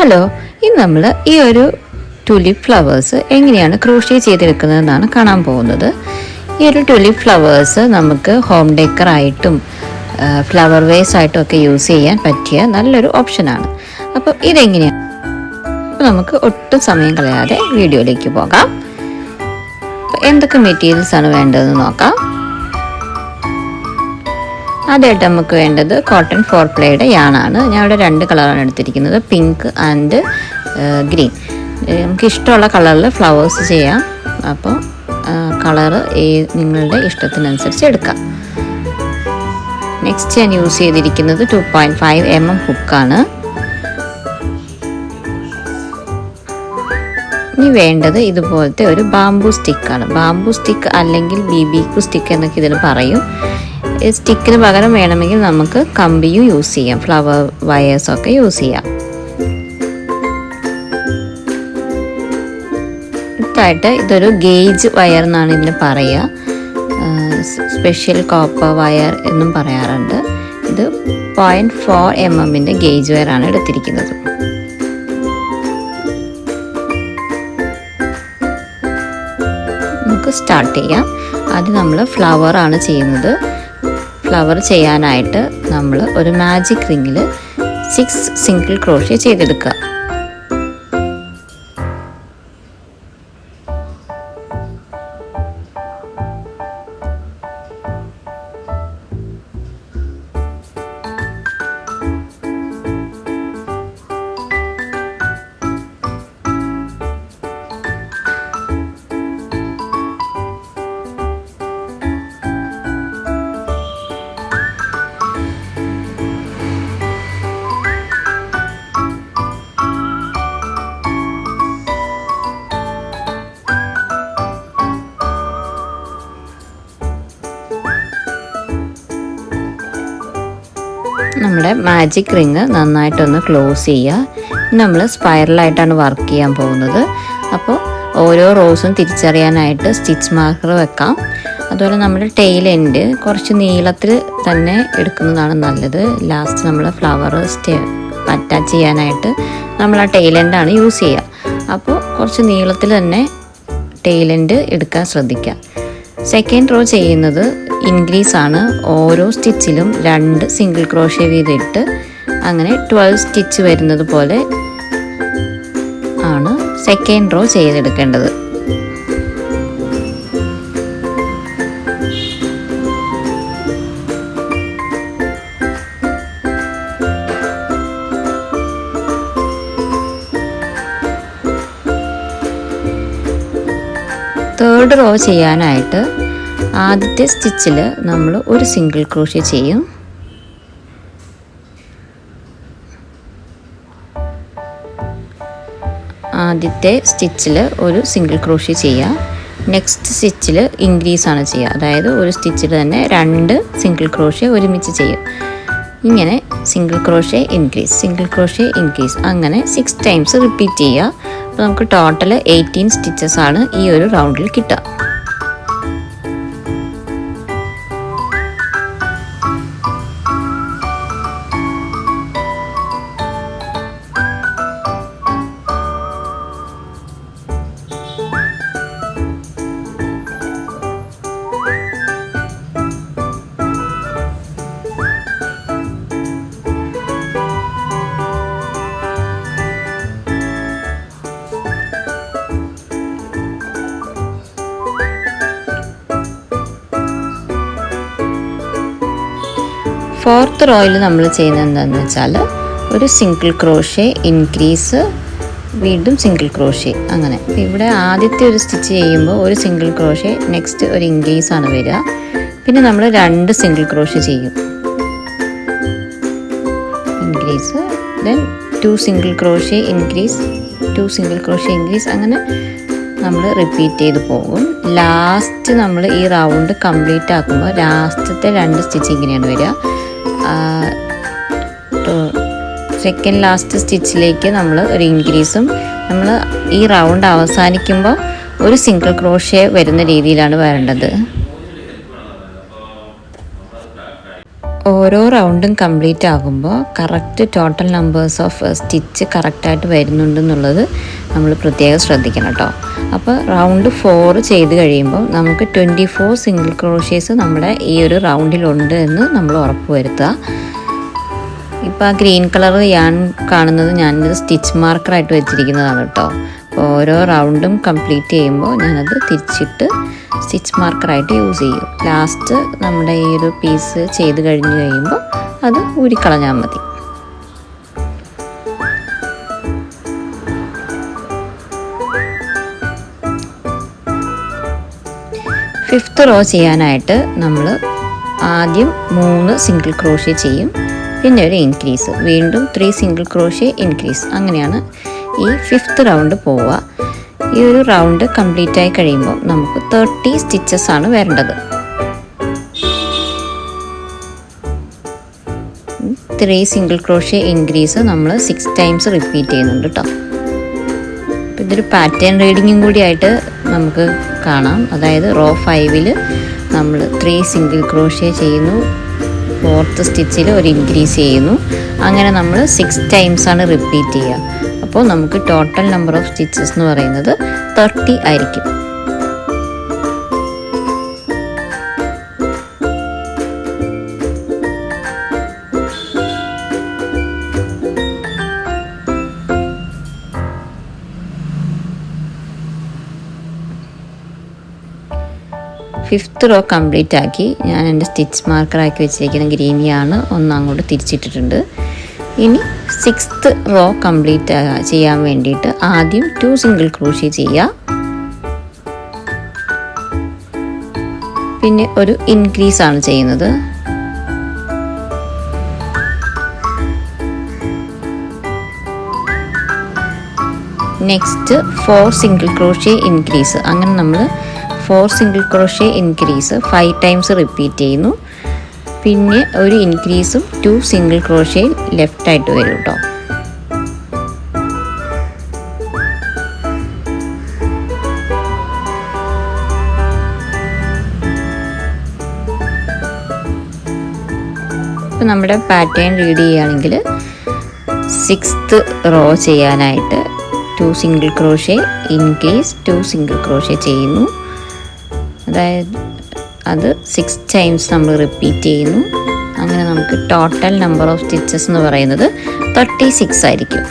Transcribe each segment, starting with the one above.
Hello ഇന്ന് നമ്മൾ ഈ ഒരു ടുലിപ്പ് ഫ്ലവേഴ്സ് എങ്ങനെയാണ് ക്രോഷ്യ ചെയ്തെടുക്കുന്നതെന്നാണ് കാണാൻ പോകുന്നത്. ഈ ഒരു ടുലിപ്പ് ഫ്ലവേഴ്സ് നമുക്ക് ഹോം ഡെക്കറായിട്ടും ഫ്ലവർ വേസ് ആയിട്ടും ഒക്കെ യൂസ് ചെയ്യാൻ പറ്റിയ നല്ലൊരു ഓപ്ഷനാണ് അപ്പോൾ ഇതെങ്ങനെയാണ് അപ്പോൾ നമുക്ക് ഒട്ടും സമയം കളയാതെ വീഡിയോയിലേക്ക് പോകാം. എന്തൊക്കെ മെറ്റീരിയൽസ് ആണ് വേണ്ടതെന്ന് നോക്കാം. ആദ്യമായിട്ട് നമുക്ക് വേണ്ടത് കോട്ടൺ ഫോർ പ്ലേയുടെ യാണാണ്. ഞാൻ ഇവിടെ രണ്ട് കളറാണ് എടുത്തിരിക്കുന്നത്. Pink and green. നമുക്ക് ഇഷ്ടമുള്ള കളറിൽ ഫ്ലവേഴ്സ് ചെയ്യാം. അപ്പോൾ കളറ് ഈ നിങ്ങളുടെ ഇഷ്ടത്തിനനുസരിച്ച് എടുക്കാം. നെക്സ്റ്റ് ഞാൻ യൂസ് ചെയ്തിരിക്കുന്നത് two point five M M ഹുക്കാണ്. ഇനി വേണ്ടത് ഇതുപോലത്തെ ഒരു ബാംബു സ്റ്റിക്കാണ്. ബാംബു സ്റ്റിക്ക് അല്ലെങ്കിൽ ബി ബിക്കു സ്റ്റിക്ക് എന്നൊക്കെ ഇതിന് പറയും. സ്റ്റിക്കിന് പകരം വേണമെങ്കിൽ നമുക്ക് കമ്പിയും യൂസ് ചെയ്യാം. ഫ്ലവർ വയേഴ്സൊക്കെ യൂസ് ചെയ്യാം. അടുത്തായിട്ട് ഇതൊരു ഗേജ് വയർ എന്നാണ് ഇതിന് പറയുക. സ്പെഷ്യൽ കോപ്പർ വയർ എന്നും പറയാറുണ്ട്. ഇത് പോയിന്റ് ഫോർ എം എമ്മിന്റെ ഗേജ് ആണ് എടുത്തിരിക്കുന്നത്. നമുക്ക് സ്റ്റാർട്ട് ചെയ്യാം. ആദ്യം നമ്മൾ ഫ്ലവർ ആണ് ചെയ്യുന്നത്. ഫ്ലവർ ചെയ്യാനായിട്ട് നമ്മൾ ഒരു മാജിക് റിങ്ങിൽ സിക്സ് സിംഗിൾ ക്രോഷ്യ ചെയ്തെടുക്കുക. നമ്മുടെ മാജിക് റിങ് നന്നായിട്ടൊന്ന് ക്ലോസ് ചെയ്യുക. നമ്മൾ സ്പൈറലായിട്ടാണ് വർക്ക് ചെയ്യാൻ പോകുന്നത്. അപ്പോൾ ഓരോ റോസും തിരിച്ചറിയാനായിട്ട് സ്റ്റിച്ച് മാർക്കർ വെക്കാം. അതുപോലെ നമ്മുടെ ടെയിൽ എൻഡ് കുറച്ച് നീളത്തിൽ തന്നെ എടുക്കുന്നതാണ് നല്ലത്. ലാസ്റ്റ് നമ്മൾ ഫ്ലവർ സ്റ്റേ അറ്റാച്ച് ചെയ്യാനായിട്ട് നമ്മൾ ആ ടെയിൽ എൻഡാണ് യൂസ് ചെയ്യുക. അപ്പോൾ കുറച്ച് നീളത്തിൽ തന്നെ ടെയിൽ എൻഡ് എടുക്കാൻ ശ്രദ്ധിക്കുക. സെക്കൻഡ് റോ ചെയ്യുന്നത് ഇൻക്രീസ് ആണ്. ഓരോ സ്റ്റിച്ചിലും രണ്ട് സിംഗിൾ ക്രോഷ്യ വീതം ഇട്ട് അങ്ങനെ ട്വൽവ് സ്റ്റിച്ച് വരുന്നത് പോലെ ആണ് സെക്കൻഡ് റോ ചെയ്തെടുക്കേണ്ടത്. തേർഡ് റോ ചെയ്യാനായിട്ട് ആദ്യത്തെ സ്റ്റിച്ചിൽ നമ്മൾ ഒരു സിംഗിൾ ക്രോഷ്യ ചെയ്യും. ആദ്യത്തെ സ്റ്റിച്ചിൽ ഒരു സിംഗിൾ ക്രോഷ്യ ചെയ്യുക. നെക്സ്റ്റ് സ്റ്റിച്ചിൽ ഇൻക്രീസ് ആണ് ചെയ്യുക. അതായത് ഒരു സ്റ്റിച്ചിൽ തന്നെ രണ്ട് സിംഗിൾ ക്രോഷ്യ ഒരുമിച്ച് ചെയ്യും. ഇങ്ങനെ single crochet increase single crochet increase. അങ്ങനെ സിക്സ് ടൈംസ് റിപ്പീറ്റ് ചെയ്യുക. അപ്പോൾ നമുക്ക് ടോട്ടൽ എയ്റ്റീൻ സ്റ്റിച്ചസ് ആണ് ഈ ഒരു റൗണ്ടിൽ കിട്ടുക. ഫോർത്ത് റോയിൽ നമ്മൾ ചെയ്യുന്നത് എന്താണെന്ന് വെച്ചാൽ ഒരു സിംഗിൾ ക്രോഷേ ഇൻക്രീസ് വീണ്ടും സിംഗിൾ ക്രോഷേ അങ്ങനെ. ഇവിടെ ആദ്യത്തെ ഒരു സ്റ്റിച്ച് ചെയ്യുമ്പോൾ ഒരു സിംഗിൾ ക്രോഷേ നെക്സ്റ്റ് ഒരു ഇൻക്രീസ് ആണ് വരിക. പിന്നെ നമ്മൾ രണ്ട് സിംഗിൾ ക്രോഷേ ചെയ്യും. Increase then two single crochet increase two single crochet increase അങ്ങനെ നമ്മൾ റിപ്പീറ്റ് ചെയ്ത് പോകും. ലാസ്റ്റ് നമ്മൾ ഈ റൗണ്ട് കംപ്ലീറ്റ് ആക്കുമ്പോൾ ലാസ്റ്റത്തെ രണ്ട് സ്റ്റിച്ച് ഇങ്ങനെയാണ് വരിക. സെക്കൻഡ് ലാസ്റ്റ് സ്റ്റിച്ചിലേക്ക് നമ്മൾ ഒരു ഇൻക്രീസും നമ്മൾ ഈ റൗണ്ട് അവസാനിക്കുമ്പോൾ ഒരു സിംഗിൾ ക്രോഷ്യ വരുന്ന രീതിയിലാണ് വരേണ്ടത്. ഓരോ റൗണ്ടും കംപ്ലീറ്റ് ആകുമ്പോൾ correct total numbers of stitch കറക്റ്റായിട്ട് വരുന്നുണ്ടെന്നുള്ളത് നമ്മൾ പ്രത്യേകം ശ്രദ്ധിക്കണം കേട്ടോ അപ്പോൾ റൗണ്ട് ഫോർ ചെയ്ത് കഴിയുമ്പോൾ നമുക്ക് ട്വന്റി ഫോർ സിംഗിൾ ക്രോഷ്യേസ് നമ്മുടെ ഈ ഒരു റൗണ്ടിലുണ്ട് എന്ന് നമ്മൾ ഉറപ്പ് വരുത്തുക. ഇപ്പോൾ ആ ഗ്രീൻ കളർ ഞാൻ കാണുന്നത് ഞാനിത് സ്റ്റിച്ച് മാർക്കറായിട്ട് വെച്ചിരിക്കുന്നതാണ് കേട്ടോ. ഓരോ റൗണ്ടും കംപ്ലീറ്റ് ചെയ്യുമ്പോൾ ഞാനത് തിരിച്ചിട്ട് സ്റ്റിച്ച് മാർക്കറായിട്ട് യൂസ് ചെയ്യും. ലാസ്റ്റ് നമ്മുടെ ഈ ഒരു പീസ് ചെയ്ത് കഴിഞ്ഞ് കഴിയുമ്പോൾ അത് ഊരിക്കളഞ്ഞാൽ മതി. ഫിഫ്ത്ത് റോ ചെയ്യാനായിട്ട് നമ്മൾ ആദ്യം മൂന്ന് സിംഗിൾ ക്രോഷ്യ ചെയ്യും. പിന്നെ ഒരു ഇൻക്രീസ് വീണ്ടും ത്രീ സിംഗിൾ ക്രോഷ്യ ഇൻക്രീസ് അങ്ങനെയാണ് ഈ ഫിഫ്ത്ത് റൗണ്ട് പോവുക. ഈ ഒരു റൗണ്ട് കംപ്ലീറ്റ് ആയി കഴിയുമ്പോൾ നമുക്ക് തേർട്ടി സ്റ്റിച്ചസ് ആണ് വരേണ്ടത്. ത്രീ സിംഗിൾ ക്രോഷ്യ ഇൻക്രീസ് നമ്മൾ സിക്സ് ടൈംസ് റിപ്പീറ്റ് ചെയ്യുന്നുണ്ട് കേട്ടോ ഇതൊരു പാറ്റേൺ റീഡിങ്ങും കൂടിയായിട്ട് നമുക്ക് കാണാം. അതായത് റോ ഫൈവിൽ നമ്മൾ ത്രീ സിംഗിൾ ക്രോഷ്യ ചെയ്യുന്നു. ഫോർത്ത് സ്റ്റിച്ചിൽ ഒരു ഇൻക്രീസ് ചെയ്യുന്നു. അങ്ങനെ നമ്മൾ സിക്സ് ടൈംസ് ആണ് റിപ്പീറ്റ് ചെയ്യുക. അപ്പോൾ നമുക്ക് ടോട്ടൽ നമ്പർ ഓഫ് സ്റ്റിച്ചസ് എന്ന് പറയുന്നത് തേർട്ടി ആയിരിക്കും. ഫിഫ്ത്ത് റോ കംപ്ലീറ്റ് ആക്കി ഞാൻ എന്റെ സ്റ്റിച്ച് മാർക്കറാക്കി വെച്ചിരിക്കുന്ന ഗ്രീനിയാണ് ഒന്ന് അങ്ങോട്ട് തിരിച്ചിട്ടിട്ടുണ്ട്. ഇനി സിക്സ്ത്ത് റോ കംപ്ലീറ്റ് ചെയ്യാൻ വേണ്ടിയിട്ട് ആദ്യം ടു സിംഗിൾ ക്രൂഷി ചെയ്യുക. പിന്നെ ഒരു ഇൻക്രീസ് ആണ് ചെയ്യുന്നത്. Next four single crochet increase. അങ്ങനെ നമ്മൾ four single crochet increase five times repeat ചെയ്യുന്നു. പിന്നെ ഒരു ഇൻക്രീസും ടു സിംഗിൾ ക്രോഷേ ലെഫ്റ്റ് ആയിട്ട് വരും കേട്ടോ ഇപ്പോൾ നമ്മുടെ പാറ്റേൺ റീഡ് ചെയ്യുകയാണെങ്കിൽ സിക്സ്ത് റോ ചെയ്യാനായിട്ട് two single crochet increase two single crochet ചെയ്യുന്നു. അതായത് അത് സിക്സ് ടൈംസ് നമ്മൾ റിപ്പീറ്റ് ചെയ്യുന്നു. അങ്ങനെ നമുക്ക് ടോട്ടൽ നമ്പർ ഓഫ് സ്റ്റിച്ചസ് എന്ന് പറയുന്നത് തേർട്ടി സിക്സ് ആയിരിക്കും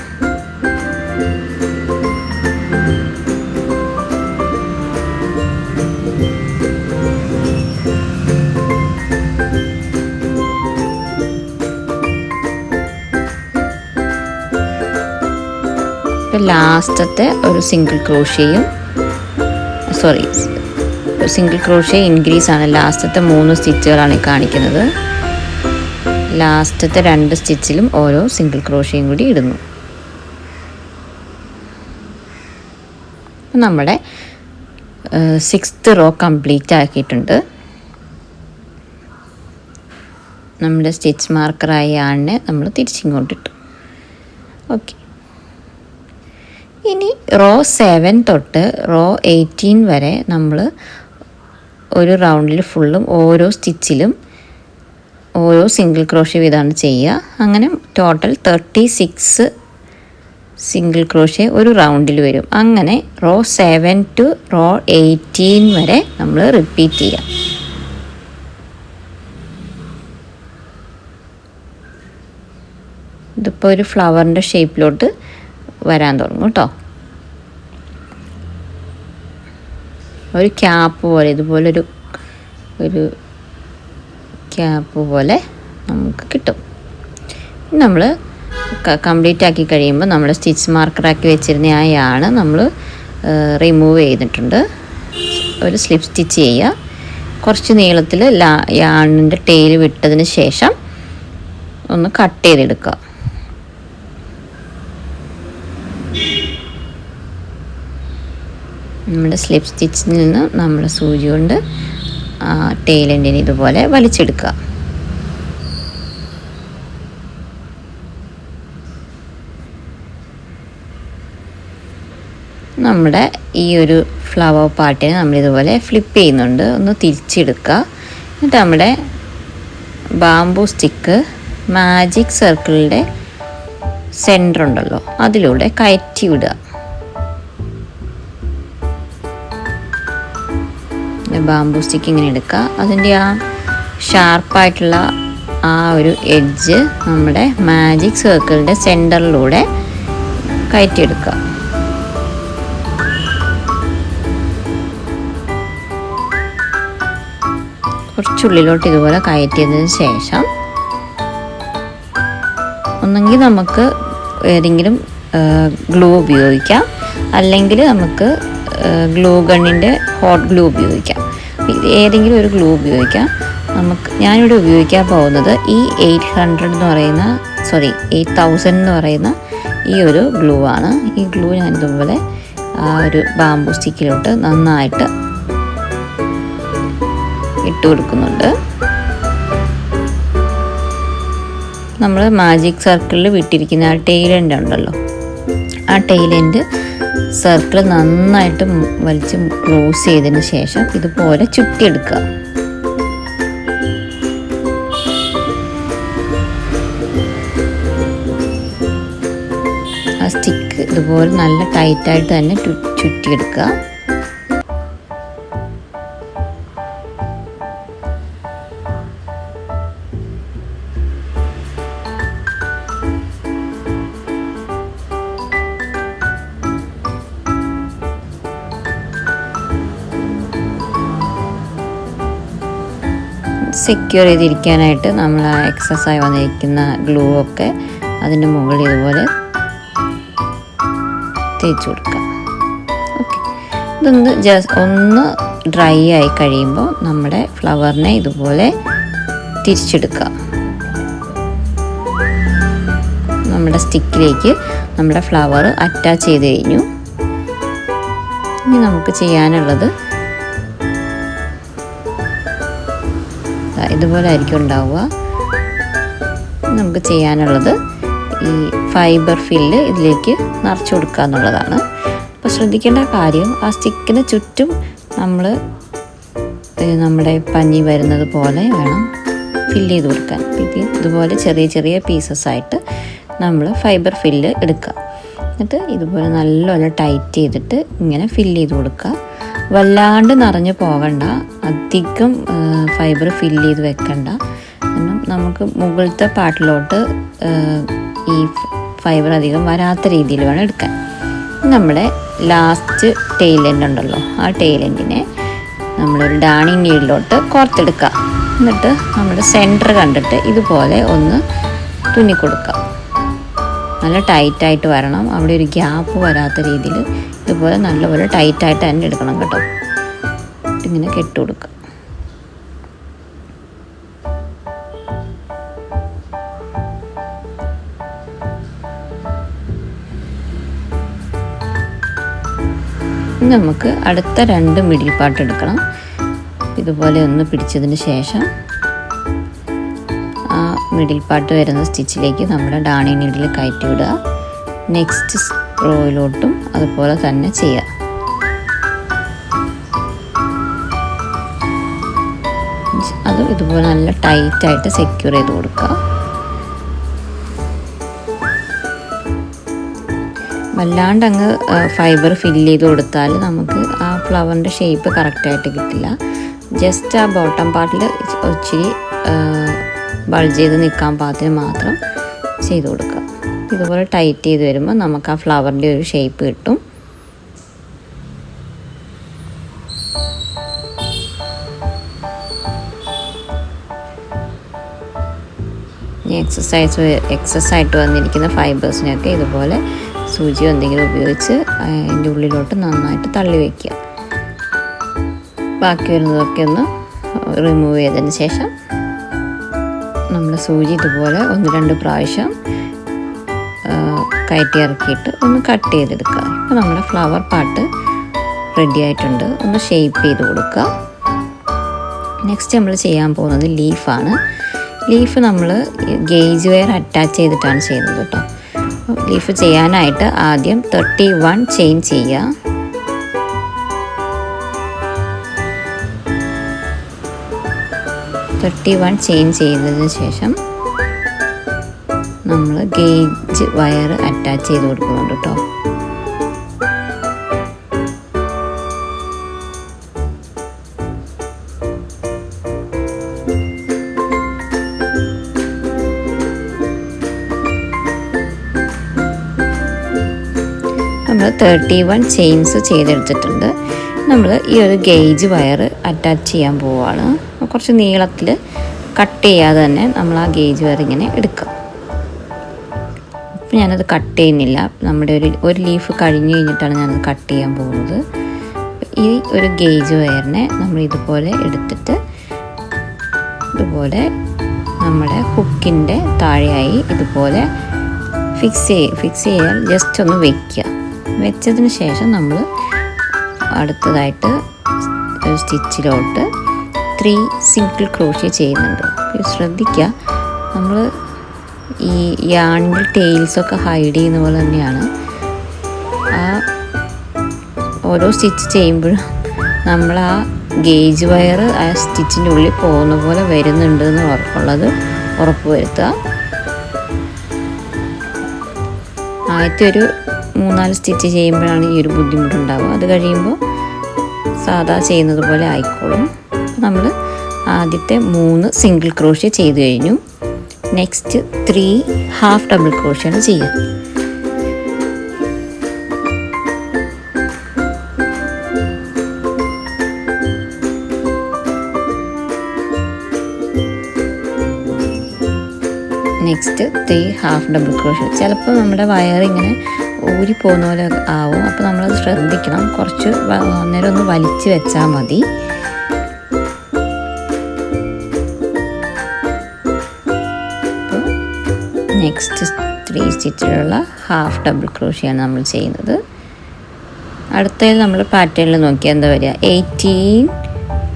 ലാസ്റ്റത്തെ ഒരു സിംഗിൾ ക്രോഷ്യയും സോറി സിംഗിൾ ക്രോഷ്യ ഇൻക്രീസ് ആണ് ലാസ്റ്റത്തെ മൂന്ന് സ്റ്റിച്ചുകളാണ് കാണിക്കുന്നത്. ലാസ്റ്റത്തെ രണ്ട് സ്റ്റിച്ചിലും ഓരോ സിംഗിൾ ക്രോഷ്യയും കൂടി ഇടുന്നു. നമ്മുടെ സിക്സ്ത് റോ കംപ്ലീറ്റ് ആക്കിയിട്ടുണ്ട്. നമ്മുടെ സ്റ്റിച്ച് മാർക്കറായ ആണിനെ നമ്മൾ തിരിച്ചിങ്ങോട്ടിട്ടു ഓക്കെ. ഇനി റോ സെവൻ തൊട്ട് റോ എയ്റ്റീൻ വരെ നമ്മൾ ഒരു റൗണ്ടിൽ ഫുള്ളും ഓരോ സ്റ്റിച്ചിലും ഓരോ സിംഗിൾ ക്രോഷ്യ വീതമാണ് ചെയ്യുക. അങ്ങനെ total thirty six single crochet ഒരു റൗണ്ടിൽ വരും. അങ്ങനെ row seven to row eighteen വരെ നമ്മൾ റിപ്പീറ്റ് ചെയ്യാം. ഇതിപ്പോൾ ഒരു ഫ്ലവറിന്റെ ഷേപ്പിലോട്ട് വരാൻ തുടങ്ങും കേട്ടോ ഒരു ക്യാപ്പ് പോലെ ഇതുപോലൊരു ഒരു ക്യാപ്പ് പോലെ നമുക്ക് കിട്ടും. നമ്മൾ കംപ്ലീറ്റ് ആക്കി കഴിയുമ്പോൾ നമ്മൾ സ്റ്റിച്ച് മാർക്കറാക്കി വെച്ചിരുന്ന ആ യാണ് നമ്മൾ റിമൂവ് ചെയ്തിട്ടുണ്ട്. ഒരു സ്ലിപ്പ് സ്റ്റിച്ച് ചെയ്യുക കുറച്ച് നീളത്തിൽ ലാ യാണിന്റെ ടെയിൽ വിട്ടതിന് ശേഷം ഒന്ന് കട്ട് ചെയ്തെടുക്കുക നമ്മുടെ സ്ലിപ്പ് സ്റ്റിച്ചിൽ നിന്ന് നമ്മൾ സൂചി കൊണ്ട് ടെയിലിന്റെ ഇതുപോലെ വലിച്ചെടുക്കുക. നമ്മുടെ ഈ ഒരു ഫ്ലവർ പാർട്ടിനെ നമ്മളിതുപോലെ ഫ്ലിപ്പ് ചെയ്യുന്നുണ്ട്. ഒന്ന് തിരിച്ചെടുക്കുക. എന്നിട്ട് നമ്മുടെ ബാംബു സ്റ്റിക്ക് മാജിക് സർക്കിളിന്റെ സെന്റർ ഉണ്ടല്ലോ അതിലൂടെ കയറ്റി വിടുക. ബാംബു സ്റ്റിക്ക് ഇങ്ങനെ എടുക്കുക. അതിന്റെ ആ ഷാർപ്പായിട്ടുള്ള ആ ഒരു എഡ്ജ് നമ്മുടെ മാജിക് സർക്കിളിന്റെ സെന്ററിലൂടെ കയറ്റിയെടുക്കുക. കുറച്ചുള്ളിലോട്ട് ഇതുപോലെ കയറ്റിയതിന് ശേഷം ഒന്നെങ്കിൽ നമുക്ക് ഏതെങ്കിലും ഗ്ലൂ ഉപയോഗിക്കാം. അല്ലെങ്കിൽ നമുക്ക് ഗ്ലൂ ഗണ്ണിന്റെ ഹോട്ട് ഗ്ലൂ ഉപയോഗിക്കാം. ഏതെങ്കിലും ഒരു ഗ്ലൂ ഉപയോഗിക്കാം. നമുക്ക് ഞാനിവിടെ ഉപയോഗിക്കാൻ പോകുന്നത് ഈ എയ്റ്റ് ഹൺഡ്രഡ് എന്ന് പറയുന്ന സോറി എയ്റ്റ് തൗസൻഡ് എന്ന് പറയുന്ന ഈ ഒരു ഗ്ലൂ ആണ്. ഈ ഗ്ലൂ ഞാൻ ഇതുപോലെ ആ ഒരു ബാമ്പു സ്റ്റിക്കിലോട്ട് നന്നായിട്ട് ഇട്ട് കൊടുക്കുന്നുണ്ട്. നമ്മൾ മാജിക് സർക്കിളിൽ വിട്ടിരിക്കുന്ന ആ ടെയിലന്റ് ഉണ്ടല്ലോ. ആ ടെയിലന്റ് സർക്കിൾ നന്നായിട്ട് വലിച്ച് ക്ലോസ് ചെയ്തതിന് ശേഷം ഇതുപോലെ ചുറ്റിയെടുക്കുക ആ സ്റ്റിക്ക് ഇതുപോലെ നല്ല ടൈറ്റായിട്ട് തന്നെ ചുറ്റിയെടുക്കുക. സെക്യൂർ ചെയ്തിരിക്കാനായിട്ട് നമ്മൾ ആ ആയി വന്നിരിക്കുന്ന ഗ്ലൂ ഒക്കെ അതിന്റെ മുകളിൽ ഇതുപോലെ തേച്ച് കൊടുക്കാം. ഓക്കെ ഇതൊന്ന് ജസ്റ്റ് ഒന്ന് ഡ്രൈ ആയി കഴിയുമ്പോൾ നമ്മുടെ ഫ്ലവറിനെ ഇതുപോലെ തിരിച്ചെടുക്കുക. നമ്മുടെ സ്റ്റിക്കിലേക്ക് നമ്മുടെ ഫ്ലവർ അറ്റാച്ച് ചെയ്ത് കഴിഞ്ഞു. ഇനി നമുക്ക് ചെയ്യാനുള്ളത് ഇതുപോലെ ആയിരിക്കും ഉണ്ടാവുക. നമുക്ക് ചെയ്യാനുള്ളത് ഈ ഫൈബർ ഫില്ല് ഇതിലേക്ക് നിറച്ചു കൊടുക്കുക എന്നുള്ളതാണ്. അപ്പോൾ ശ്രദ്ധിക്കേണ്ട കാര്യം ആ സ്റ്റിക്കിന് ചുറ്റും നമ്മൾ നമ്മുടെ പഞ്ഞി വരുന്നത് പോലെ വേണം ഫില്ല് ചെയ്ത് കൊടുക്കാൻ. ഇത് ഇതുപോലെ ചെറിയ ചെറിയ പീസസ് ആയിട്ട് നമ്മൾ ഫൈബർ ഫില്ല് എടുക്കുക. എന്നിട്ട് ഇതുപോലെ നല്ലപോലെ ടൈറ്റ് ചെയ്തിട്ട് ഇങ്ങനെ ഫില്ല് ചെയ്ത് കൊടുക്കുക. വല്ലാണ്ട് നിറഞ്ഞു പോകണ്ട. അധികം ഫൈബർ ഫില്ല് ചെയ്ത് വെക്കണ്ട. കാരണം നമുക്ക് മുകളിലത്തെ പാട്ടിലോട്ട് ഈ ഫൈബർ അധികം വരാത്ത രീതിയിൽ വേണം എടുക്കാൻ. നമ്മുടെ ലാസ്റ്റ് ടെയിലെന്റ് ഉണ്ടല്ലോ ആ ടെയിലെന്റിനെ നമ്മളൊരു ഡാണിങ് നീഡിലോട്ട് കോർത്തെടുക്കുക എന്നിട്ട് നമ്മുടെ സെന്റർ കണ്ടിട്ട് ഇതുപോലെ ഒന്ന് തുന്നി കൊടുക്കുക നല്ല ടൈറ്റായിട്ട് വരണം. അവിടെ ഒരു ഗ്യാപ്പ് വരാത്ത രീതിയിൽ ഇതുപോലെ നല്ലപോലെ ടൈറ്റായിട്ട് തന്നെ എടുക്കണം കേട്ടോ. ഇങ്ങനെ കെട്ട് കൊടുക്കുക. നമുക്ക് അടുത്ത രണ്ട് മിഡിൽ പാർട്ട് എടുക്കണം. ഇതുപോലെ ഒന്ന് പിടിച്ചതിന് ശേഷം ആ മിഡിൽ പാർട്ട് വരുന്ന സ്റ്റിച്ചിലേക്ക് നമ്മുടെ ഡാണി നീഡിൽ കയറ്റി വിടുക. നെക്സ്റ്റ് റോയിലോട്ടും അതുപോലെ തന്നെ ചെയ്യുക അത് ഇതുപോലെ നല്ല ടൈറ്റായിട്ട് സെക്യൂർ ചെയ്ത് കൊടുക്കുക. വല്ലാണ്ട് അങ്ങ് ഫൈബർ ഫില്ല് ചെയ്ത് കൊടുത്താൽ നമുക്ക് ആ ഫ്ലവറിന്റെ ഷേപ്പ് കറക്റ്റായിട്ട് കിട്ടില്ല. ജസ്റ്റ് ആ ബോട്ടം പാർട്ടിൽ ഇച്ചിരി ബൾജ് ചെയ്ത് നിൽക്കാൻ പാകത്തിന് മാത്രം ചെയ്ത് കൊടുക്കുക. ഇതുപോലെ ടൈറ്റ് ചെയ്ത് വരുമ്പോൾ നമുക്ക് ആ ഫ്ലവറിന്റെ ഒരു ഷേപ്പ് കിട്ടും. എക്സസൈസ് എക്സസൈസായിട്ട് വന്നിരിക്കുന്ന ഫൈബേഴ്സിനെയൊക്കെ ഇതുപോലെ സൂചി എന്തെങ്കിലും ഉപയോഗിച്ച് അതിന്റെ ഉള്ളിലോട്ട് നന്നായിട്ട് തള്ളി വയ്ക്കുക ബാക്കി വരുന്നതൊക്കെ ഒന്ന് റിമൂവ് ചെയ്തതിന് ശേഷം നമ്മൾ സൂചി ഇതുപോലെ ഒന്ന് രണ്ട് പ്രാവശ്യം കയറ്റി ഇറക്കിയിട്ട് ഒന്ന് കട്ട് ചെയ്തെടുക്കുക. അപ്പോൾ നമ്മുടെ ഫ്ലവർ പാട്ട് റെഡി ആയിട്ടുണ്ട്. ഒന്ന് ഷേപ്പ് ചെയ്ത് കൊടുക്കുക. നെക്സ്റ്റ് നമ്മൾ ചെയ്യാൻ പോകുന്നത് ലീഫാണ് ലീഫ് നമ്മൾ ഗേജ് വെയർ അറ്റാച്ച് ചെയ്തിട്ടാണ് ചെയ്യുന്നത് കേട്ടോ. ലീഫ് ചെയ്യാനായിട്ട് ആദ്യം തേർട്ടി വൺ ചെയിൻ ചെയ്യുക. തേർട്ടി വൺ ചെയിൻ ചെയ്തതിന് ശേഷം നമ്മൾ ഗേജ് വയർ അറ്റാച്ച് ചെയ്ത് കൊടുക്കുന്നുണ്ട് കേട്ടോ നമ്മൾ തേർട്ടി വൺ ചെയിൻസ് ചെയ്തെടുത്തിട്ടുണ്ട്. നമ്മൾ ഈ ഒരു ഗേജ് വയർ അറ്റാച്ച് ചെയ്യാൻ പോവുകയാണ് കുറച്ച് നീളത്തിൽ കട്ട് ചെയ്യാതെ തന്നെ നമ്മൾ ആ ഗേജ് വയർ ഇങ്ങനെ എടുക്കുക അപ്പം ഞാനത് കട്ട് ചെയ്യുന്നില്ല. നമ്മുടെ ഒരു ഒരു ലീഫ് കഴിഞ്ഞ് കഴിഞ്ഞിട്ടാണ് ഞാനത് കട്ട് ചെയ്യാൻ പോകുന്നത്. ഈ ഒരു ഗേജ് വയറിനെ നമ്മൾ ഇതുപോലെ എടുത്തിട്ട് ഇതുപോലെ നമ്മുടെ ഹുക്കിന്റെ താഴെയായി ഇതുപോലെ ഫിക്സ് ചെയ്യ ഫിക്സ് ചെയ്യാൻ ജസ്റ്റ് ഒന്ന് വെക്കുക. വെച്ചതിന് ശേഷം നമ്മൾ അടുത്തതായിട്ട് ഒരു സ്റ്റിച്ചിലോട്ട് ത്രീ സിംഗിൾ ക്രോഷ്യ ചെയ്യുന്നുണ്ട്. ശ്രദ്ധിക്കുക. നമ്മൾ ഈ യാണിന്റെ ടെയിൽസൊക്കെ ഹൈഡ് ചെയ്യുന്ന പോലെ തന്നെയാണ്. ആ ഓരോ സ്റ്റിച്ച് ചെയ്യുമ്പോഴും നമ്മൾ ആ ഗേജ് വയർ ആ സ്റ്റിച്ചിന്റെ ഉള്ളിൽ പോകുന്ന പോലെ വരുന്നുണ്ട് എന്ന് ഉറപ്പുള്ളത് ഉറപ്പ് വരുത്തുക ആദ്യത്തെ ഒരു മൂന്നാൽ സ്റ്റിച്ച് ചെയ്യുമ്പോഴാണ് ഈ ഒരു ബുദ്ധിമുട്ടുണ്ടാവുക. അത് കഴിയുമ്പോൾ സാധാ ചെയ്യുന്നത് പോലെ ആയിക്കോളും. നമ്മൾ ആദ്യത്തെ മൂന്ന് സിംഗിൾ ക്രോഷ്യ ചെയ്ത് കഴിഞ്ഞു. നെക്സ്റ്റ് ത്രീ ഹാഫ് ഡബിൾ ക്രോഷ്യാണ് ചെയ്യുക. Next three half double crochet ചിലപ്പോൾ നമ്മുടെ വയർ ഇങ്ങനെ ഊരി പോകുന്ന പോലെ ആവും. അപ്പോൾ നമ്മളത് ശ്രദ്ധിക്കണം. കുറച്ച് അന്നേരം ഒന്ന് വലിച്ചു വെച്ചാൽ മതി. നെക്സ്റ്റ് ത്രീ സ്റ്റിച്ചിലുള്ള ഹാഫ് ഡബിൾ ക്രോഷിയാണ് നമ്മൾ ചെയ്യുന്നത്. അടുത്തതിൽ നമ്മൾ പാറ്റേണിൽ നോക്കിയാൽ എന്താ വരിക? എയ്റ്റീൻ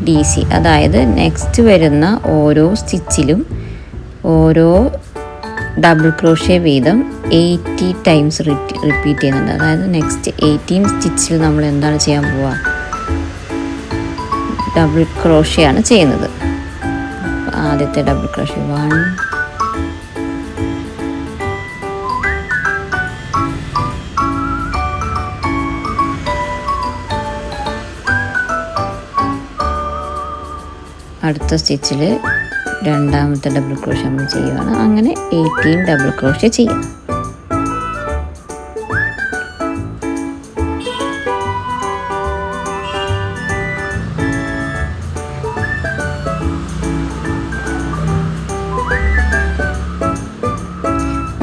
ഡി സി അതായത് നെക്സ്റ്റ് വരുന്ന ഓരോ സ്റ്റിച്ചിലും ഓരോ ഡബിൾ ക്രോഷ്യ വീതം എയ്റ്റി ടൈംസ് റിപ്പീറ്റ് ചെയ്യുന്നുണ്ട്. അതായത് നെക്സ്റ്റ് എയ്റ്റീൻ സ്റ്റിച്ചിൽ നമ്മൾ എന്താണ് ചെയ്യാൻ പോവുക? ഡബിൾ ക്രോഷ്യയാണ് ചെയ്യുന്നത്. ആദ്യത്തെ ഡബിൾ ക്രോഷ്യ വൺ അടുത്ത സ്റ്റിച്ചിൽ രണ്ടാമത്തെ ഡബിൾ ക്രോഷ്യ നമ്മൾ ചെയ്യുകയാണ് അങ്ങനെ എയ്റ്റീൻ ഡബിൾ ക്രോഷ്യ ചെയ്യാം.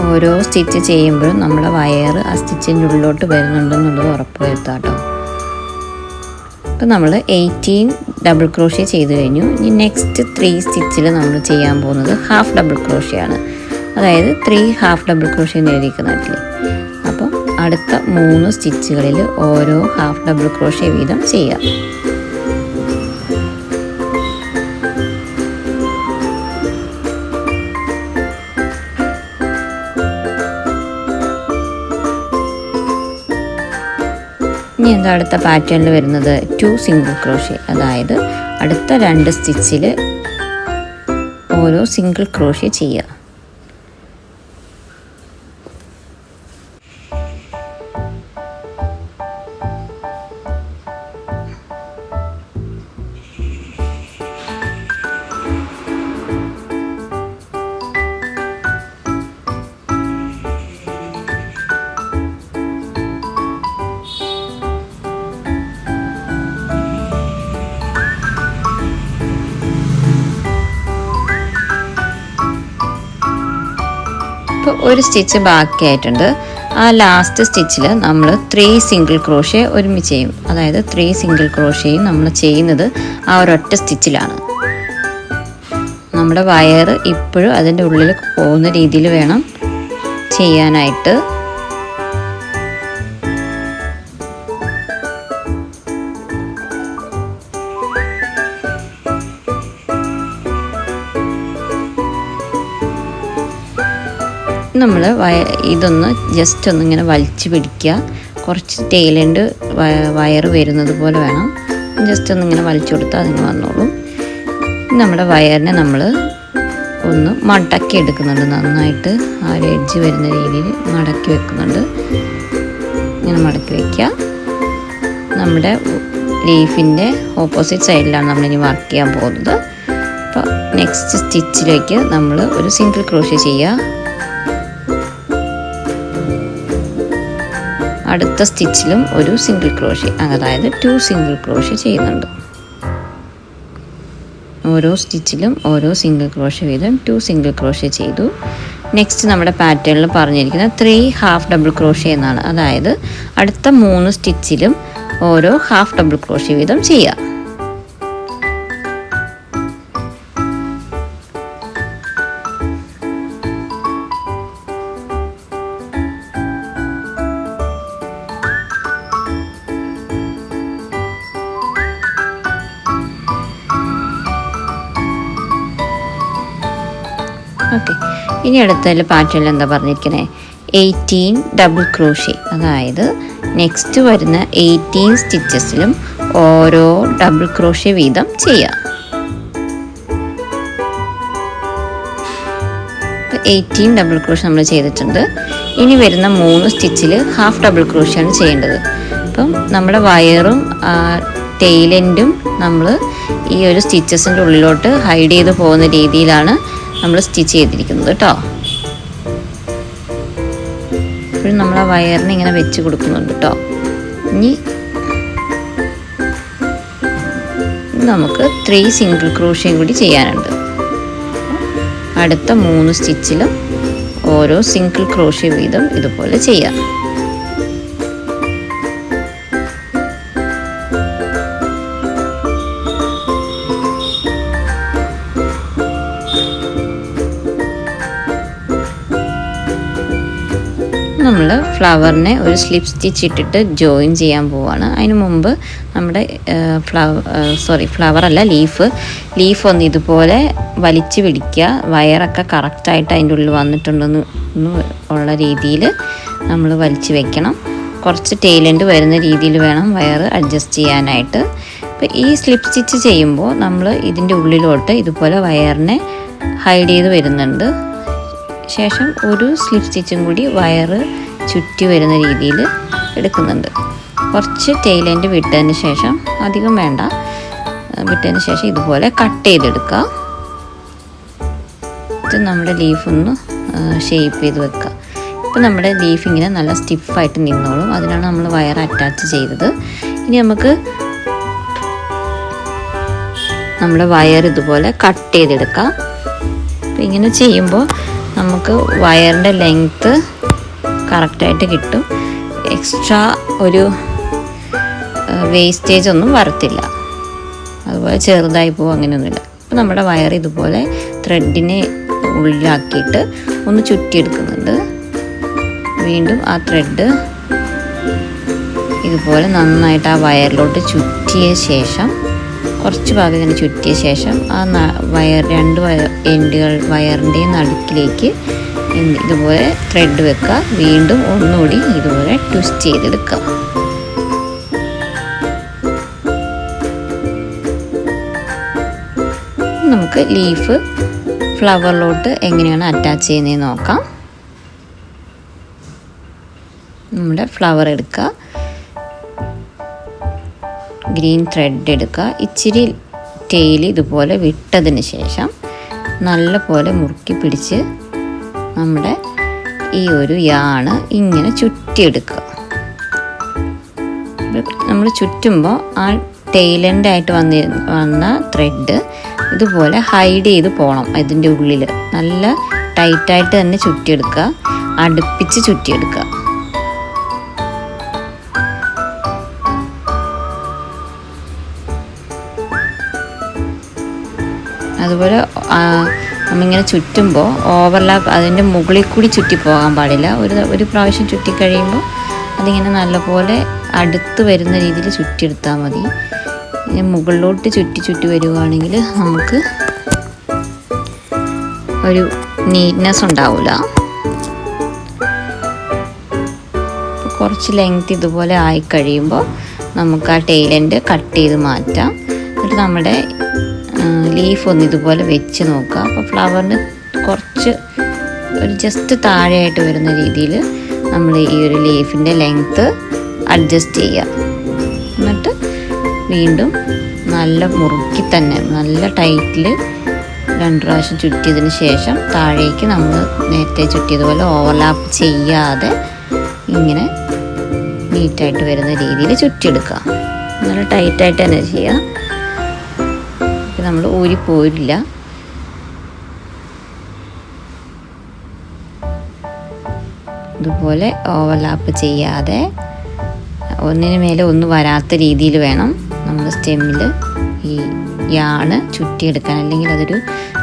ഓരോ സ്റ്റിച്ച് ചെയ്യുമ്പോഴും നമ്മുടെ വയർ ആ സ്റ്റിച്ചിന്റെ ഉള്ളിലോട്ട് വരുന്നുണ്ടെന്നുള്ളത് ഉറപ്പ് വരുത്താം കേട്ടോ അപ്പോൾ നമ്മൾ എയ്റ്റീൻ ഡബിൾ ക്രോഷ്യ ചെയ്ത് കഴിഞ്ഞു. ഇനി നെക്സ്റ്റ് ത്രീ സ്റ്റിച്ചിൽ നമ്മൾ ചെയ്യാൻ പോകുന്നത് ഹാഫ് ഡബിൾ ക്രോഷ്യയാണ് അതായത് ത്രീ ഹാഫ് ഡബിൾ ക്രോഷ്യ എന്ന് നാട്ടിൽ അപ്പം അടുത്ത മൂന്ന് സ്റ്റിച്ചുകളിൽ ഓരോ ഹാഫ് ഡബിൾ ക്രോഷ്യ വീതം ചെയ്യാം. ഇനി എന്താ അടുത്ത പാറ്റേണിൽ വരുന്നത്? ടു സിംഗിൾ ക്രോഷ്യ അതായത് അടുത്ത രണ്ട് സ്റ്റിച്ചിൽ ഓരോ സിംഗിൾ ക്രോഷ്യ ചെയ്യുക. ഒരു സ്റ്റിച്ച് ബാക്കിയായിട്ടുണ്ട്. ആ ലാസ്റ്റ് സ്റ്റിച്ചിൽ നമ്മൾ ത്രീ സിംഗിൾ ക്രോഷ്യ ഒരുമിച്ച് ചെയ്യും. അതായത് ത്രീ സിംഗിൾ ക്രോഷ്യയും നമ്മൾ ചെയ്യുന്നത് ആ ഒരൊറ്റ സ്റ്റിച്ചിലാണ് നമ്മുടെ വയർ ഇപ്പോഴും അതിന്റെ ഉള്ളിൽ പോകുന്ന രീതിയിൽ വേണം ചെയ്യാനായിട്ട്. നമ്മൾ ഇതൊന്ന് ജസ്റ്റ് ഒന്നിങ്ങനെ വലിച്ചു പിടിക്കുക. കുറച്ച് ടൈലൻഡ് വയർ വരുന്നത് പോലെ വേണം. ജസ്റ്റ് ഒന്നിങ്ങനെ വലിച്ചു കൊടുത്താൽ അതിന് വന്നോളും. നമ്മുടെ വയറിനെ നമ്മൾ ഒന്ന് മടക്കി എടുക്കുന്നുണ്ട്. നന്നായിട്ട് ആ ഒരു എഡ്ജ് വരുന്ന രീതിയിൽ മടക്കി വെക്കുന്നുണ്ട്. ഇങ്ങനെ മടക്കി വയ്ക്കുക നമ്മുടെ ലീഫിന്റെ ഓപ്പോസിറ്റ് സൈഡിലാണ് നമ്മളിനി വർക്ക് ചെയ്യാൻ പോകുന്നത്. അപ്പോൾ നെക്സ്റ്റ് സ്റ്റിച്ചിലേക്ക് നമ്മൾ ഒരു സിംഗിൾ ക്രോഷ്യ ചെയ്യുക. അടുത്ത സ്റ്റിച്ചിലും ഒരു സിംഗിൾ ക്രോഷ്യ അതായത് ടു സിംഗിൾ ക്രോഷ്യ ചെയ്യുന്നുണ്ട്. ഓരോ സ്റ്റിച്ചിലും ഓരോ സിംഗിൾ ക്രോഷ്യ വീതം ടു സിംഗിൾ ക്രോഷ്യ ചെയ്തു. നെക്സ്റ്റ് നമ്മുടെ പാറ്റേണിൽ പറഞ്ഞിരിക്കുന്ന ത്രീ ഹാഫ് ഡബിൾ ക്രോഷ്യ എന്നാണ്. അതായത് അടുത്ത മൂന്ന് സ്റ്റിച്ചിലും ഓരോ ഹാഫ് ഡബിൾ ക്രോഷ്യ വീതം ചെയ്യുക. ഇനി അടുത്തതിൽ പാറ്റേൺ എന്താ പറഞ്ഞിരിക്കുന്നത് എയ്റ്റീൻ ഡബിൾ ക്രോഷേ അതായത് നെക്സ്റ്റ് വരുന്ന എയ്റ്റീൻ സ്റ്റിച്ചസിലും ഓരോ ഡബിൾ ക്രോഷേ വീതം ചെയ്യാം എയ്റ്റീൻ ഡബിൾ ക്രോഷ് നമ്മൾ ചെയ്തിട്ടുണ്ട്. ഇനി വരുന്ന മൂന്ന് സ്റ്റിച്ചിൽ ഹാഫ് ഡബിൾ ക്രോഷാണ് ചെയ്യേണ്ടത്. അപ്പം നമ്മുടെ വയറും ടെയിലെൻഡും നമ്മൾ ഈ ഒരു സ്റ്റിച്ചസിന്റെ ഉള്ളിലോട്ട് ഹൈഡ് ചെയ്ത് പോകുന്ന രീതിയിലാണ് നമ്മൾ സ്റ്റിച്ച് ചെയ്തിരിക്കുന്നത് കേട്ടോ. ഇപ്പോഴും നമ്മൾ ആ വയറിന് ഇങ്ങനെ വെച്ച് കൊടുക്കുന്നുണ്ട് കേട്ടോ. ഇനി നമുക്ക് ത്രീ സിംഗിൾ ക്രോഷ്യയും കൂടി ചെയ്യാനുണ്ട്. അടുത്ത മൂന്ന് സ്റ്റിച്ചിലും ഓരോ സിംഗിൾ ക്രോഷ്യ വീതം ഇതുപോലെ ചെയ്യാം. നമ്മൾ ഫ്ലവറിനെ ഒരു സ്ലിപ്പ് സ്റ്റിച്ച് ഇട്ടിട്ട് ജോയിൻ ചെയ്യാൻ പോവാണ്. അതിന് മുമ്പ് നമ്മുടെ ഫ്ലവർ സോറി ഫ്ലവർ അല്ല ലീഫ് ലീഫ് ഒന്ന് ഇതുപോലെ വലിച്ചു പിടിക്കുക. വയറൊക്കെ കറക്റ്റായിട്ട് അതിന്റെ ഉള്ളിൽ വന്നിട്ടുണ്ടെന്ന് ഉള്ള രീതിയിൽ നമ്മൾ വലിച്ചു വെക്കണം. കുറച്ച് ടൈലൻഡ് വരുന്ന രീതിയിൽ വേണം വയർ അഡ്ജസ്റ്റ് ചെയ്യാനായിട്ട്. അപ്പോൾ ഈ സ്ലിപ്പ് സ്റ്റിച്ച് ചെയ്യുമ്പോൾ നമ്മൾ ഇതിന്റെ ഉള്ളിലോട്ട് ഇതുപോലെ വയറിനെ ഹൈഡ് ചെയ്ത് വരുന്നുണ്ട്. ശേഷം ഒരു സ്ലിപ്പ് സ്റ്റിച്ചും കൂടി വയറ് ചുറ്റി വരുന്ന രീതിയിൽ എടുക്കുന്നുണ്ട്. കുറച്ച് ടൈലന്റ് വിട്ടതിന് ശേഷം അധികം വേണ്ട വിട്ടതിന് ശേഷം ഇതുപോലെ കട്ട് ചെയ്തെടുക്കുക. ഇത് നമ്മുടെ ലീഫൊന്ന് ഷേപ്പ് ചെയ്ത് വെക്കുക. ഇപ്പം നമ്മുടെ ലീഫ് ഇങ്ങനെ നല്ല സ്റ്റിഫായിട്ട് നിന്നോളും. അതിനാണ് നമ്മൾ വയർ അറ്റാച്ച് ചെയ്തത്. ഇനി നമുക്ക് നമ്മുടെ വയർ ഇതുപോലെ കട്ട് ചെയ്തെടുക്കാം. അപ്പോൾ ഇങ്ങനെ ചെയ്യുമ്പോൾ നമുക്ക് വയറിന്റെ ലെങ്ത്ത് കറക്റ്റായിട്ട് കിട്ടും. എക്സ്ട്രാ ഒരു വേസ്റ്റേജ് ഒന്നും വരത്തില്ല. അതുപോലെ ചെറുതായി പോകും അങ്ങനെയൊന്നുമില്ല. അപ്പോൾ നമ്മുടെ വയർ ഇതുപോലെ ത്രെഡിനെ ഉള്ളിലാക്കിയിട്ട് ഒന്ന് ചുറ്റിയെടുക്കുന്നുണ്ട്. വീണ്ടും ആ ത്രെഡ് ഇതുപോലെ നന്നായിട്ട് ആ വയറിലോട്ട് ചുറ്റിയ ശേഷം കുറച്ച് ഭാഗം ഇങ്ങനെ ചുറ്റിയ ശേഷം ആ വയർ രണ്ട് വയർ എൻഡുകൾ വയറിന്റെയും നടുക്കിലേക്ക് ഇതുപോലെ ത്രെഡ് വെക്കുക വീണ്ടും ഒന്നുകൂടി ഇതുപോലെ ട്വിസ്റ്റ് ചെയ്തെടുക്കാം. നമുക്ക് ലീഫ് ഫ്ലവറിലോട്ട് എങ്ങനെയാണ് അറ്റാച്ച് ചെയ്യുന്നത് നോക്കാം. നമ്മുടെ ഫ്ലവർ എടുക്കുക ഗ്രീൻ ത്രെഡ് എടുക്കുക ഇച്ചിരി ടെയിൽ ഇതുപോലെ വിട്ടതിന് ശേഷം നല്ല പോലെ മുറുക്കി പിടിച്ച് നമ്മുടെ ഈ ഒരു യാണ് ഇങ്ങനെ ചുറ്റിയെടുക്കുക. നമ്മൾ ചുറ്റുമ്പോൾ ആ ടൈലന്റായിട്ട് വന്നി വന്ന ത്രെഡ് ഇതുപോലെ ഹൈഡ് ചെയ്ത് പോകണം ഇതിന്റെ ഉള്ളിൽ. നല്ല ടൈറ്റായിട്ട് തന്നെ ചുറ്റിയെടുക്കുക. അടുപ്പിച്ച് ചുറ്റിയെടുക്കുക. അതുപോലെ നമ്മിങ്ങനെ ചുറ്റുമ്പോൾ ഓവർലാപ്പ് അതിന്റെ മുകളിൽ കൂടി ചുറ്റി പോകാൻ പാടില്ല. ഒരു ഒരു പ്രാവശ്യം ചുറ്റി കഴിയുമ്പോൾ അതിങ്ങനെ നല്ലപോലെ അടുത്ത് വരുന്ന രീതിയിൽ ചുറ്റിയെടുത്താൽ മതി. ഇനി മുകളിലോട്ട് ചുറ്റി ചുറ്റി വരുവാണെങ്കിൽ നമുക്ക് ഒരു നീറ്റ്നെസ് ഉണ്ടാവില്ല കുറച്ച് ലെങ്ത് ഇതുപോലെ ആയി കഴിയുമ്പോൾ നമുക്ക് ആ ടൈലന്റ് കട്ട് ചെയ്ത് മാറ്റാം. എന്നിട്ട് നമ്മുടെ ലീഫ് ഒന്ന് ഇതുപോലെ വെച്ച് അപ്പോൾ ഫ്ലവറിന് കുറച്ച് ഒരു ജസ്റ്റ് താഴെയായിട്ട് വരുന്ന രീതിയിൽ നമ്മൾ ഈ ഒരു ലീഫിന്റെ ലെങ്ത്ത് അഡ്ജസ്റ്റ് ചെയ്യുക എന്നിട്ട് വീണ്ടും നല്ല മുറുക്കി തന്നെ നല്ല ടൈറ്റിൽ രണ്ട് പ്രാവശ്യം ചുറ്റിയതിന് ശേഷം താഴേക്ക് നമ്മൾ നേരത്തെ ചുറ്റിയതുപോലെ ഓവർലാപ്പ് ചെയ്യാതെ ഇങ്ങനെ നീറ്റായിട്ട് വരുന്ന രീതിയിൽ ചുറ്റിയെടുക്കുക നല്ല ടൈറ്റായിട്ട് തന്നെ ചെയ്യുക നമ്മൾ ഊരി പോരില്ല ഇതുപോലെ ഓവർലാപ്പ് ചെയ്യാതെ ഒന്നിന് മേലെ ഒന്ന് വരാത്ത രീതിയിൽ വേണം നമ്മൾ സ്റ്റെമ്മിൽ ഈ യാണ് ചുറ്റിയെടുക്കാൻ. അല്ലെങ്കിൽ അതൊരു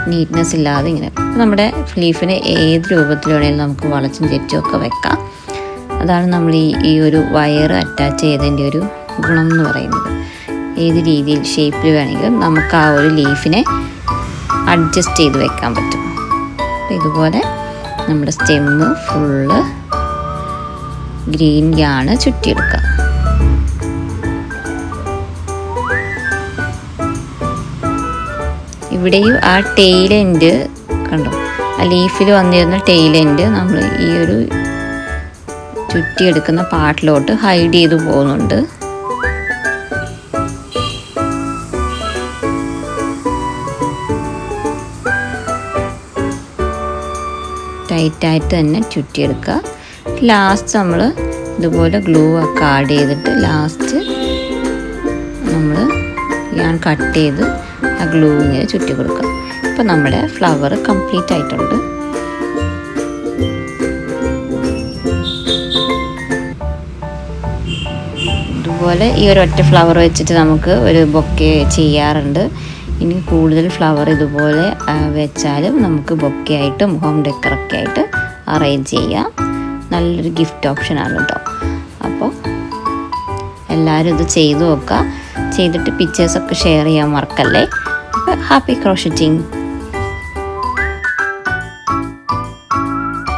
നീറ്റ്നെസ് ഇല്ലാതെ ഇങ്ങനെ. നമ്മുടെ ലീഫിനെ ഏത് രൂപത്തിൽ വേണമെങ്കിലും നമുക്ക് വളച്ചും ചെറ്റും ഒക്കെ വെക്കാം. അതാണ് നമ്മൾ ഈ ഈ ഒരു വയർ അറ്റാച്ച് ചെയ്തതിന്റെ ഒരു ഗുണം എന്ന് പറയുന്നത്. ഏത് രീതിയിൽ ഷേപ്പിൽ വേണമെങ്കിലും നമുക്ക് ആ ഒരു ലീഫിനെ അഡ്ജസ്റ്റ് ചെയ്ത് വെക്കാൻ പറ്റും. ഇതുപോലെ നമ്മുടെ സ്റ്റെമ്മ് ഫുള്ള് ഗ്രീൻ യാണ് ചുറ്റിയെടുക്കുക. ഇവിടെയും ആ ടെയിലെൻഡ് കണ്ടോ? ആ ലീഫിൽ വന്നിരുന്ന ടെയിലെൻഡ് നമ്മൾ ഈ ഒരു ചുറ്റിയെടുക്കുന്ന പാട്ടിലോട്ട് ഹൈഡ് ചെയ്ത് പോകുന്നുണ്ട്. ടൈറ്റായിട്ട് തന്നെ ചുറ്റിയെടുക്കുക. ലാസ്റ്റ് നമ്മൾ ഇതുപോലെ ഗ്ലൂ ഒക്കെ ആഡ് ചെയ്തിട്ട് ലാസ്റ്റ് നമ്മൾ ഞാൻ കട്ട് ചെയ്ത് ആ ഗ്ലൂ ഇങ്ങനെ ചുറ്റി കൊടുക്കുക ഇപ്പം നമ്മുടെ ഫ്ലവർ കംപ്ലീറ്റ് ആയിട്ടുണ്ട്. ഇതുപോലെ ഈ ഒരു ഒറ്റ ഫ്ലവർ വെച്ചിട്ട് നമുക്ക് ഒരു ബൊക്കെ ചെയ്യാറുണ്ട്. ഇനി കൂടുതൽ ഫ്ലവർ ഇതുപോലെ വെച്ചാലും നമുക്ക് ബൊക്കെ ആയിട്ടും ഹോം ഡെക്കറൊക്കെ ആയിട്ട് അറേഞ്ച് ചെയ്യാം. നല്ലൊരു ഗിഫ്റ്റ് ഓപ്ഷൻ ആണ് കേട്ടോ അപ്പോൾ എല്ലാവരും ഇത് ചെയ്തു നോക്കുക ചെയ്തിട്ട് പിക്ചേഴ്സൊക്കെ ഷെയർ ചെയ്യാൻ മറക്കല്ലേ. അപ്പോൾ ഹാപ്പി ക്രോഷറ്റിംഗ്